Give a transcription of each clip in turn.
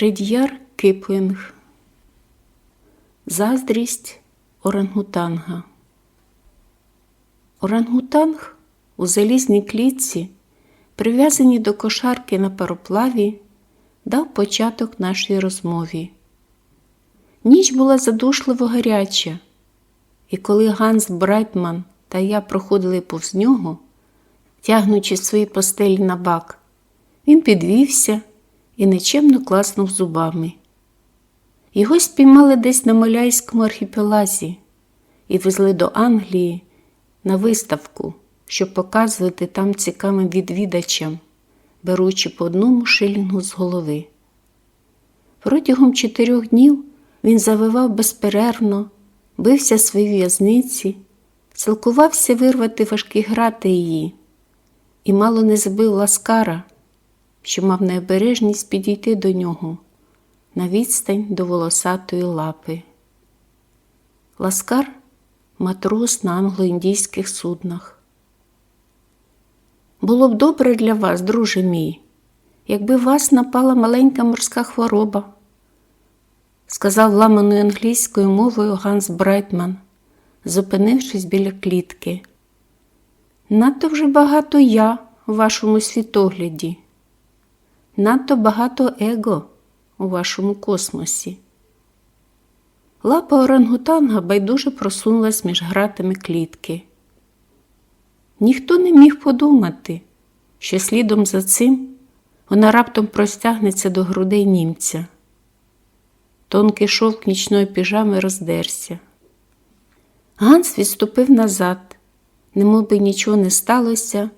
Редьяр Киплинг Заздрість орангутанга Орангутанг у залізній клітці, прив'язаний до кошарки на пароплаві, дав початок нашій розмові. Ніч була задушливо гаряча, і коли Ганс Брайтман та я проходили повз нього, тягнучи свої постелі на бак, він підвівся і нечемно класнув зубами. Його спіймали десь на Маляйському архіпелазі і везли до Англії на виставку, щоб показувати там цікавим відвідачам, беручи по одному шилінгу з голови. Протягом чотирьох днів він завивав безперервно, бився в своїй в'язниці, силкувався вирвати важкі грати її, і мало не забив ласкара, що мав необережність підійти до нього на відстань до волосатої лапи. Ласкар матрос на англо-індійських суднах. Було б добре для вас, друже мій, якби вас напала маленька морська хвороба, сказав ламаною англійською мовою Ганс Брайтман, зупинившись біля клітки. Надто вже багато я у вашому світогляді, надто багато его у вашому космосі. Лапа орангутанга байдуже просунулась між гратами клітки. Ніхто не міг подумати, що слідом за цим вона раптом простягнеться до грудей німця. Тонкий шовк нічної піжами роздерся. Ганс відступив назад, немов би нічого не сталося,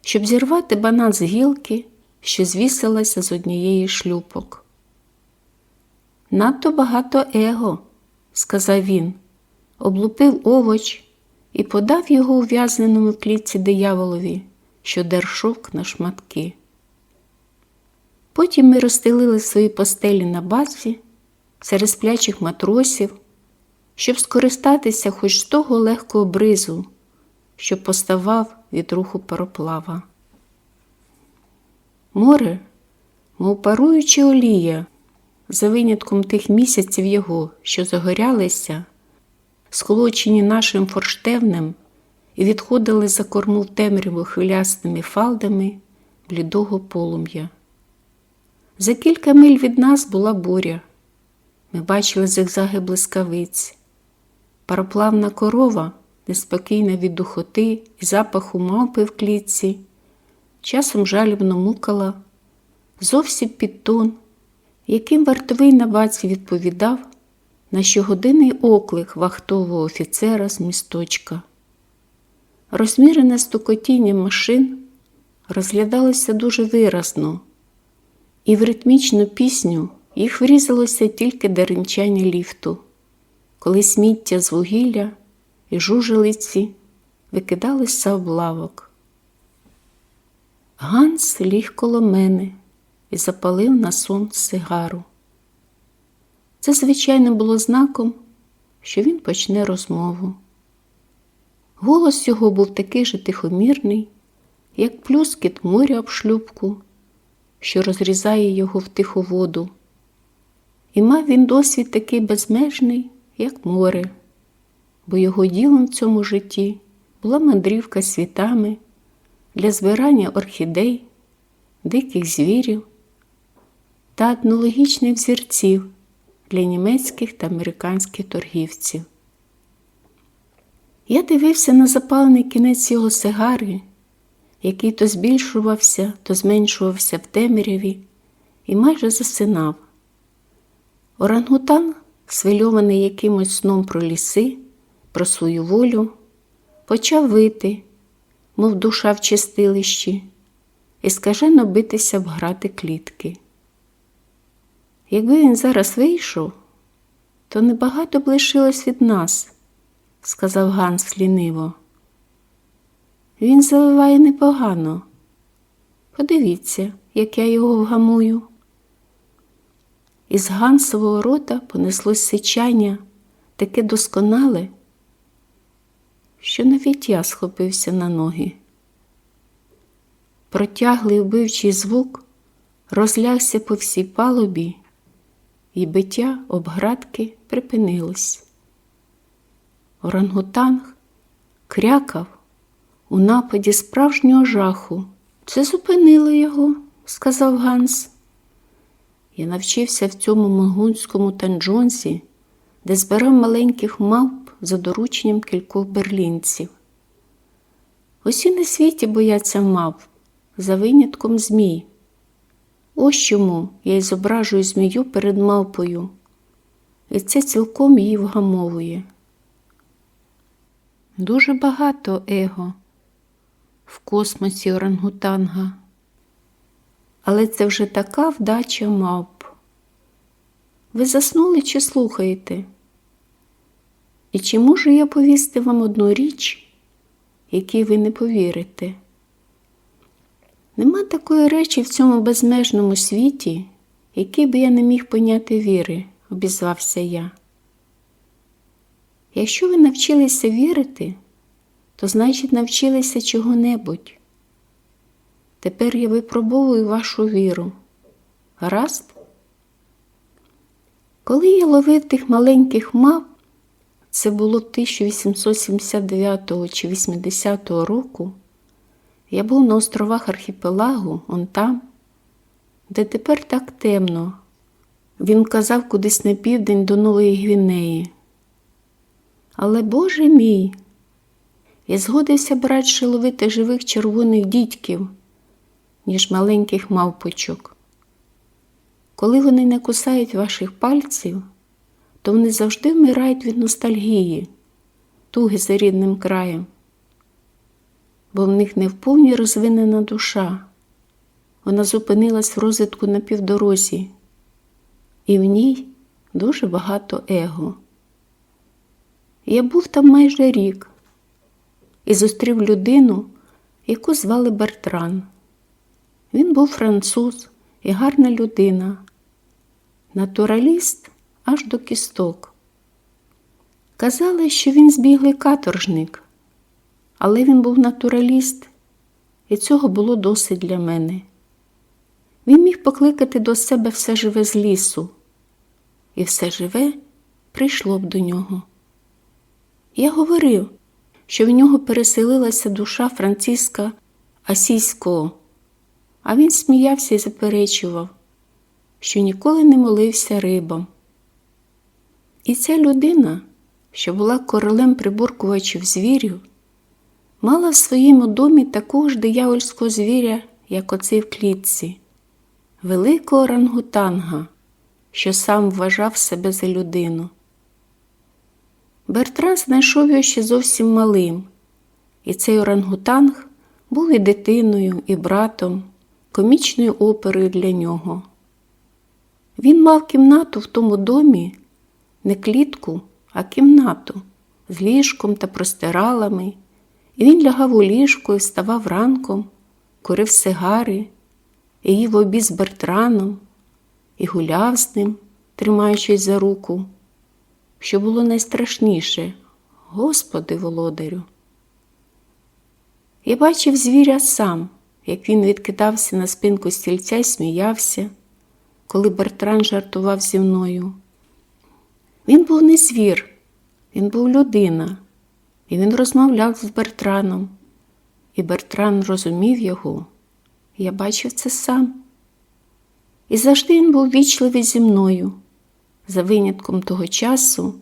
щоб зірвати банан з гілки, що звісилася з однієї шлюпок. Надто багато его, сказав він, облупив овоч і подав його ув'язненому клітці дияволові, що дершовк на шматки. Потім ми розстелили свої постелі на базі серед сплячих матросів, щоб скористатися хоч з того легкого бризу, що поставав від руху пароплава. Море, мов паруюча олія, за винятком тих місяців його, що загорялися, схолочені нашим форштевнем і відходили за корму в темряву хвилястими фалдами блідого полум'я. За кілька миль від нас була буря. Ми бачили зигзаги блискавиць. Пароплавна корова, неспокійна від духоти і запаху мавпи в клітці, часом жалібно мукала, зовсім під тон, яким вартовий на баці відповідав на щогодинний оклик вахтового офіцера з місточка. Розмірене стукотіння машин розглядалося дуже виразно, і в ритмічну пісню їх врізалося тільки деренчання ліфту, коли сміття з вугілля і жужелиці викидалися в лавок. Ганс ліг коло мене і запалив на сон сигару. Це, звичайно, було знаком, що він почне розмову. Голос його був такий же тихомірний, як плюскіт моря об шлюбку, що розрізає його в тиху воду. І мав він досвід такий безмежний, як море, бо його ділом в цьому житті була мандрівка світами для збирання орхідей, диких звірів та етнологічних взірців для німецьких та американських торгівців. Я дивився на запалений кінець його сигари, який то збільшувався, то зменшувався в темряві і майже засинав. Орангутан, свильований якимось сном про ліси, про свою волю, почав вити, мов душа в чистилищі, і скажено битися в грати клітки. Якби він зараз вийшов, то небагато б лишилось від нас, сказав Ганс ліниво. Він завиває непогано. Подивіться, як я його вгамую. Із Гансового рота понеслось сичання таке досконале, що навіть я схопився на ноги. Протяглий вбивчий звук розлягся по всій палубі і биття об градки припинилось. Орангутанг крякав у нападі справжнього жаху. Це зупинило його, сказав Ганс. Я навчився в цьому могунському танджонсі, де збирав маленьких мавп за дорученням кількох берлінців. Усі на світі бояться мавп, за винятком змій. Ось чому я й зображую змію перед мавпою, і це цілком її вгамовує. Дуже багато его в космосі орангутанга. Але це вже така вдача мавп. Ви заснули чи слухаєте? І чи можу я повісти вам одну річ, якій ви не повірите? Нема такої речі в цьому безмежному світі, який би я не міг поняти віри, обізвався я. Якщо ви навчилися вірити, то значить навчилися чого-небудь. Тепер я випробовую вашу віру. Гаразд? Коли я ловив тих маленьких мав, це було 1879 чи 80 року, я був на островах архіпелагу, он там, де тепер так темно. Він казав кудись на південь до Нової Гвінеї. Але, Боже мій, я згодився братше ловити живих червоних дідьків, ніж маленьких мавпочок. Коли вони не кусають ваших пальців, то вони завжди вмирають від ностальгії, туги за рідним краєм, бо в них не вповні розвинена душа. Вона зупинилась в розвитку на півдорозі, і в ній дуже багато его. Я був там майже рік і зустрів людину, яку звали Бертран. Він був француз і гарна людина, натураліст аж до кісток. Казали, що він збіглий каторжник, але він був натураліст, і цього було досить для мене. Він міг покликати до себе все живе з лісу, і все живе прийшло б до нього. Я говорив, що в нього переселилася душа Франциска Асійського, а він сміявся і заперечував, що ніколи не молився рибам. І ця людина, що була королем приборкувачів звірів, мала в своєму домі такого ж диявольського звіря, як оцей в клітці, великого орангутанга, що сам вважав себе за людину. Бертран знайшов його ще зовсім малим, і цей орангутанг був і дитиною, і братом, комічною оперою для нього. Він мав кімнату в тому домі, не клітку, а кімнату з ліжком та простиралами, і він лягав у ліжко і вставав ранком, курив сигари, і їв обід з Бертраном, і гуляв з ним, тримаючись за руку що було найстрашніше, Господи володарю. Я бачив звіря сам, як він відкидався на спинку стільця і сміявся, коли Бертран жартував зі мною. Він був не звір, він був людина, і він розмовляв з Бертраном, і Бертран розумів його. Я бачив це сам. І завжди він був вічливий зі мною за винятком того часу,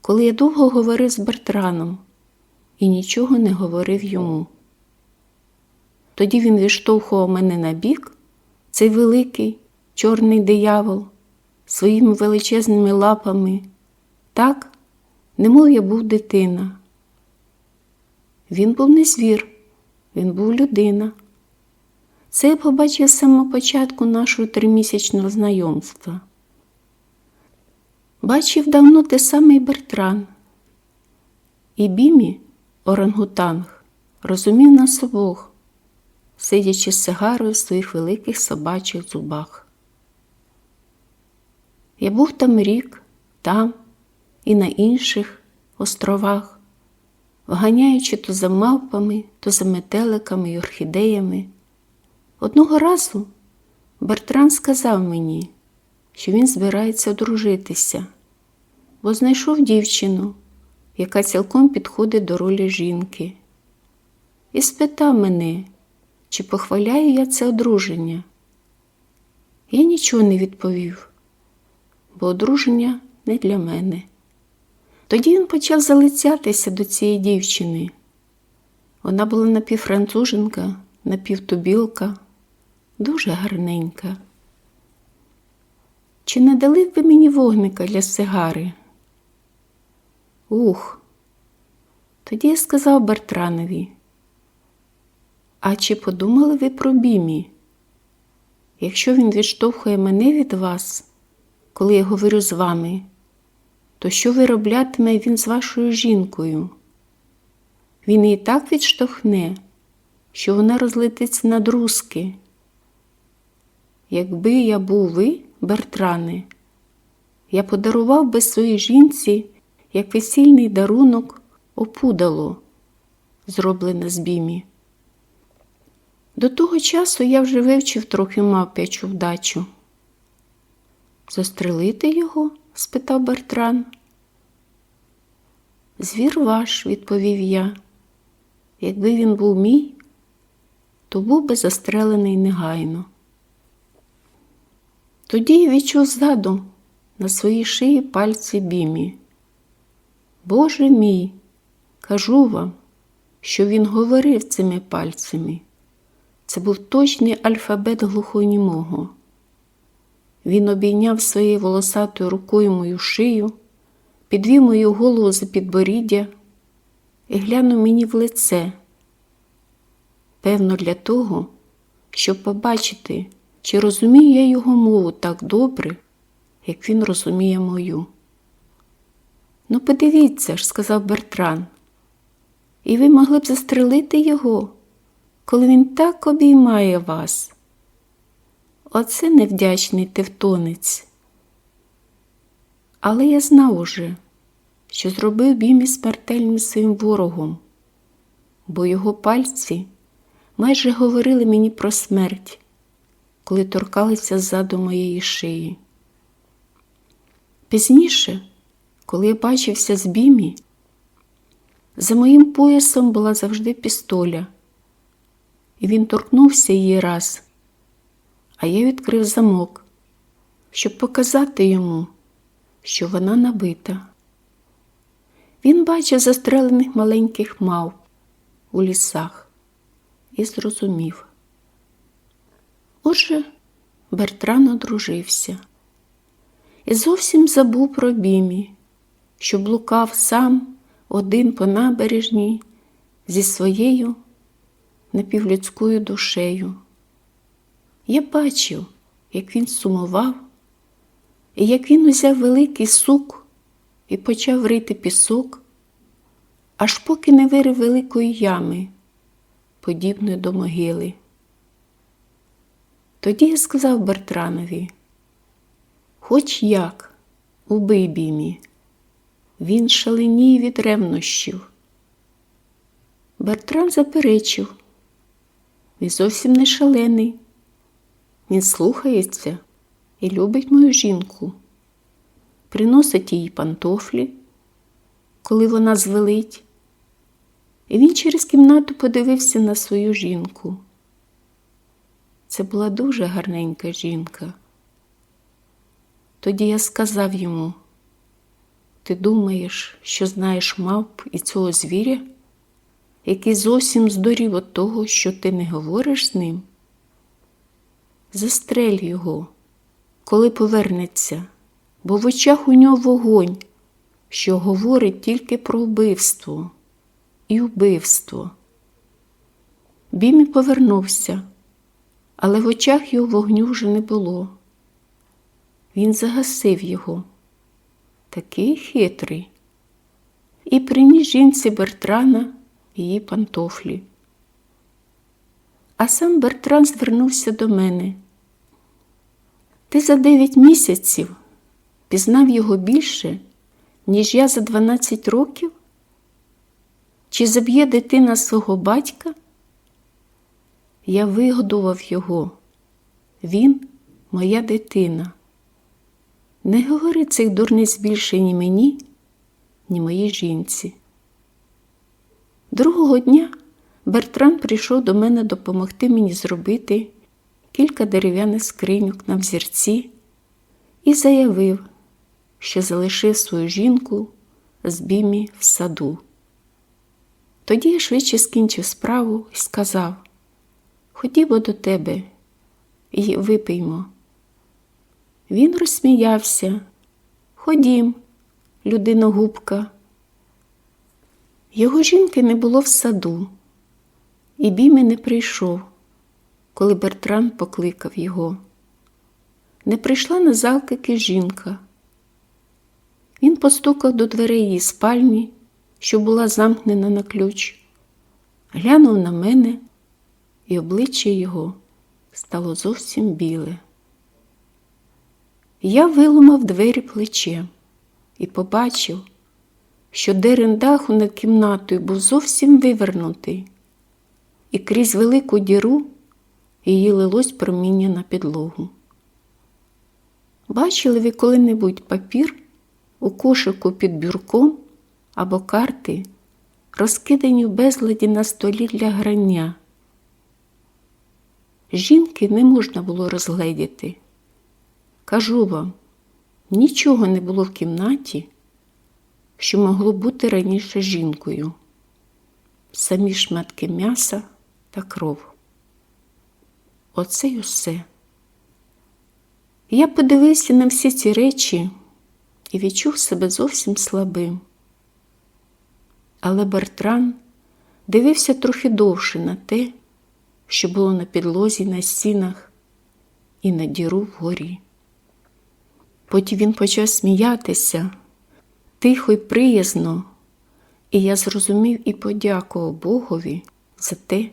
коли я довго говорив з Бертраном і нічого не говорив йому. Тоді він відштовхував мене на бік, цей великий чорний диявол, своїми величезними лапами, так, немов я був дитина. Він був не звір, він був людина. Це я побачив з самого початку нашого тримісячного знайомства. Бачив давно те самий Бертран. І Бімі, орангутанг, розумів нас обох, сидячи з сигарою в своїх великих собачих зубах. Я був там рік, там і на інших островах, вганяючи то за мавпами, то за метеликами й орхідеями. Одного разу Бертран сказав мені що він збирається одружитися, бо знайшов дівчину, яка цілком підходить до ролі жінки, і спитав мене, чи похваляю я це одруження. Я нічого не відповів, бо одруження не для мене. Тоді він почав залицятися до цієї дівчини. Вона була напівфранцуженка, напівтубілка, дуже гарненька. Чи не дали б ви мені вогника для сигари? Ух. Тоді я сказав Бертранові. А чи подумали ви про Бімі? Якщо він відштовхує мене від вас, коли я говорю з вами, то що вироблятиме він з вашою жінкою? Він і так відштовхне, що вона розлетиться на друзки. Якби я був ви, Бертране, я подарував би своїй жінці як весільний дарунок опудало, зроблене з бімі. До того часу я вже вивчив трохи мавпячу вдачу. Застрелити його? Спитав Бертран. Звір ваш, відповів я. Якби він був мій, то був би застрелений негайно. Тоді я відчув ззаду на своїй шиї пальці бімі. Боже мій, кажу вам, що він говорив цими пальцями. Це був точний альфабет глухонімого. Він обійняв своєю волосатою рукою мою шию, підвів мою голову за підборіддя і глянув мені в лице. Певно, для того, щоб побачити, чи розумію я його мову так добре, як він розуміє мою. Ну, подивіться ж, сказав Бертран, і ви могли б застрелити його, коли він так обіймає вас. Оце невдячний тевтонець. Але я знав уже, що зробив Бімі смертельним своїм ворогом, бо його пальці майже говорили мені про смерть, коли торкалися ззаду моєї шиї. Пізніше, коли я бачився з Бімі, за моїм поясом була завжди пістоля, і він торкнувся її раз, а я відкрив замок, щоб показати йому, що вона набита. Він бачив застрелених маленьких мавп у лісах і зрозумів. Отже, Бертран одружився і зовсім забув про бімі, що блукав сам один по набережній зі своєю напівлюдською душею. Я бачив, як він сумував, і як він узяв великий сук і почав рити пісок, аж поки не вирив великої ями, подібної до могили. Тоді я сказав Бертранові, хоч як, убий бімі, він шаленіє від ревнощів. Бертран заперечив, він зовсім не шалений. Він слухається і любить мою жінку, приносить їй пантофлі, коли вона звелить. І він через кімнату подивився на свою жінку. Це була дуже гарненька жінка. Тоді я сказав йому, ти думаєш, що знаєш мавп і цього звіря, який зовсім здорів від того, що ти не говориш з ним? Застрель його, коли повернеться, бо в очах у нього вогонь, що говорить тільки про вбивство і вбивство. Бімі повернувся, але в очах його вогню вже не було. Він загасив його, такий хитрий, і приніс жінці Бертрана її пантофлі. А сам Бертран звернувся до мене. Ти за дев'ять місяців пізнав його більше, ніж я за дванадцять років? Чи заб'є дитина свого батька? Я вигодував його. Він моя дитина. Не говори цих дурниць більше ні мені, ні моїй жінці. Другого дня Бертран прийшов до мене допомогти мені зробити кілька дерев'яних скриньок на взірці і заявив, що залишив свою жінку з бімі в саду. Тоді я швидше скінчив справу і сказав Ходімо до тебе і випиймо. Він розсміявся. Ходім, людиногубка. Його жінки не було в саду, і Бімі не прийшов, коли Бертран покликав його. Не прийшла на залкики жінка. Він постукав до дверей її спальні, що була замкнена на ключ, глянув на мене, і обличчя його стало зовсім біле. Я виломав двері плечем і побачив, що дерен даху над кімнатою був зовсім вивернутий, і крізь велику діру її лилось проміння на підлогу. Бачили ви коли-небудь папір у кошику під бюрком або карти, розкидані в безладі на столі для грання? Жінки не можна було розгледіти. Кажу вам, нічого не було в кімнаті, що могло бути раніше жінкою. Самі шматки м'яса та кров. Оце й усе. Я подивився на всі ці речі і відчув себе зовсім слабим. Але Бертран дивився трохи довше на те, що було на підлозі, на стінах і на діру вгорі. Потім він почав сміятися тихо й приязно, і я зрозумів і подякував Богові за те,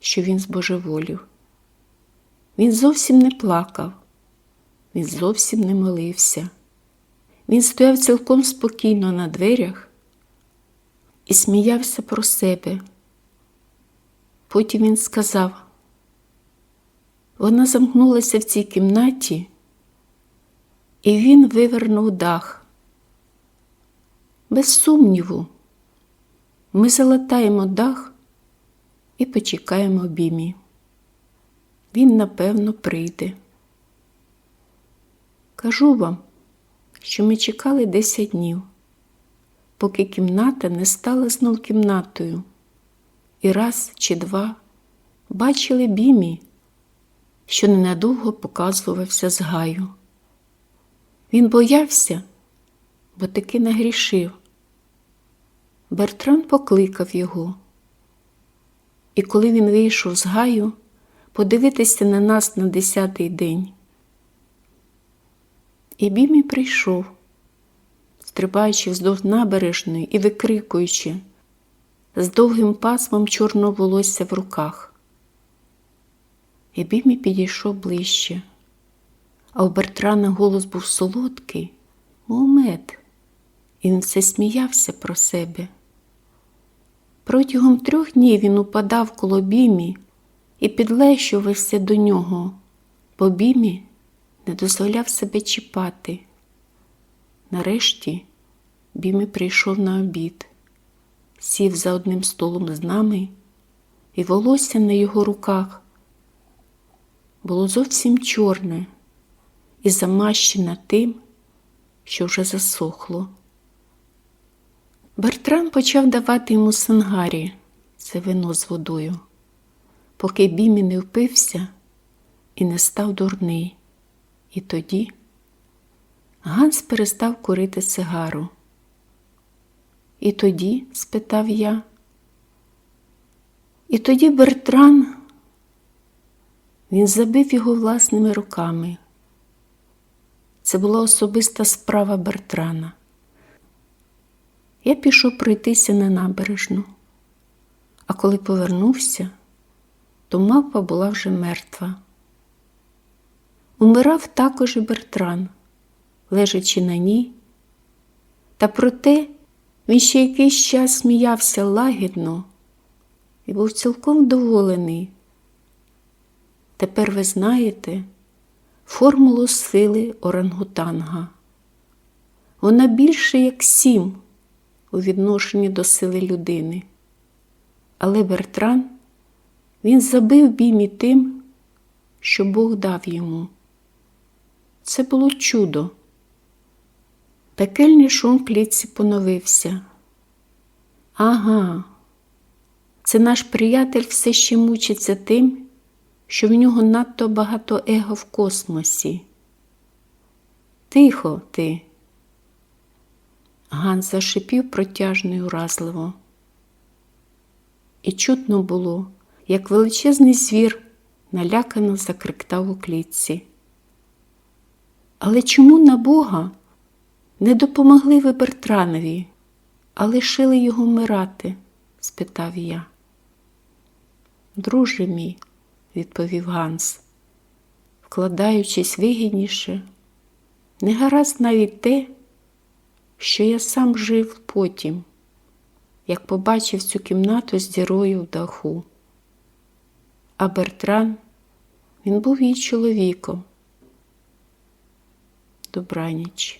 що він збожеволів. Він зовсім не плакав, він зовсім не молився. Він стояв цілком спокійно на дверях і сміявся про себе. Потім він сказав, вона замкнулася в цій кімнаті, і він вивернув дах. Без сумніву, ми залатаємо дах і почекаємо бімі. Він, напевно, прийде. Кажу вам, що ми чекали 10 днів, поки кімната не стала знов кімнатою, і раз чи два бачили бімі, що ненадовго показувався з гаю. Він боявся, бо таки нагрішив. Бертран покликав його, і коли він вийшов з гаю, подивитися на нас на десятий день. І Бімі прийшов, стрибаючи вздовж набережної і викрикуючи, з довгим пасмом чорного волосся в руках. І Бімі підійшов ближче, а у Бертрана голос був солодкий, мов мед, і він все сміявся про себе. Протягом трьох днів він упадав коло Бімі і підлещувався до нього, бо Бімі не дозволяв себе чіпати. Нарешті Бімі прийшов на обід, сів за одним столом з нами, і волосся на його руках було зовсім чорне і замащене тим, що вже засохло. Бертран почав давати йому сангарі, це вино з водою, поки Бімі не впився і не став дурний. І тоді Ганс перестав курити сигару. І тоді? спитав я. І тоді Бертран, він забив його власними руками. Це була особиста справа Бертрана. Я пішов пройтися на набережну, а коли повернувся, то мавпа була вже мертва. Умирав також і Бертран, лежачи на ній, та проте він ще якийсь час сміявся лагідно і був цілком вдоволений. Тепер ви знаєте, формулу сили орангутанга. Вона більше як сім у відношенні до сили людини. Але Бертран він забив бімі тим, що Бог дав йому. Це було чудо. Пекельний шум в клітці поновився. Ага, це наш приятель все ще мучиться тим, що в нього надто багато его в космосі. Тихо ти. Ганс зашипів протяжно й уразливо. І чутно було, як величезний звір налякано закриктав у клітці. Але чому на Бога не допомогли ви Бертранові, а лишили його вмирати? спитав я. Друже мій, відповів Ганс, вкладаючись вигідніше, не гаразд навіть те, що я сам жив потім, як побачив цю кімнату з дірою в даху. А Бертран, він був її чоловіком. Добраніч.